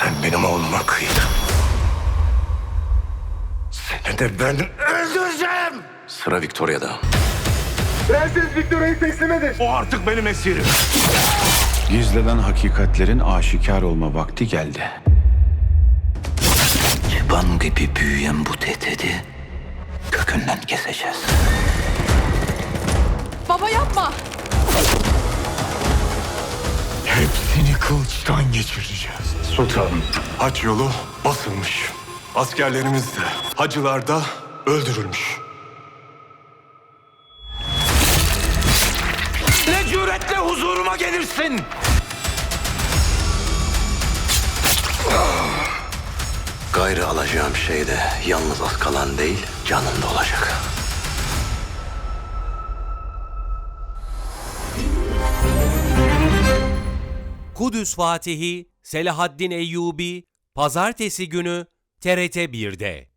Sen benim oğluma kıydın. Seni de ben öldüreceğim. Sıra Victoria'da. Prenses Victoria'yı teslim edin. O artık benim esirim. Gizleden hakikatlerin aşikar olma vakti geldi. Çıban gibi büyüyen bu tehdidi kökünden keseceğiz. Baba yapma. Kılıçtan geçireceğiz. Sultanım. Haç yolu basılmış. Askerlerimiz de, hacılar da öldürülmüş. Ne cüretle huzuruma gelirsin? Gayrı alacağım şey de yalnız az kalan değil, canım da olacak. Kudüs Fatihi Selahaddin Eyyubi Pazartesi günü TRT 1'de.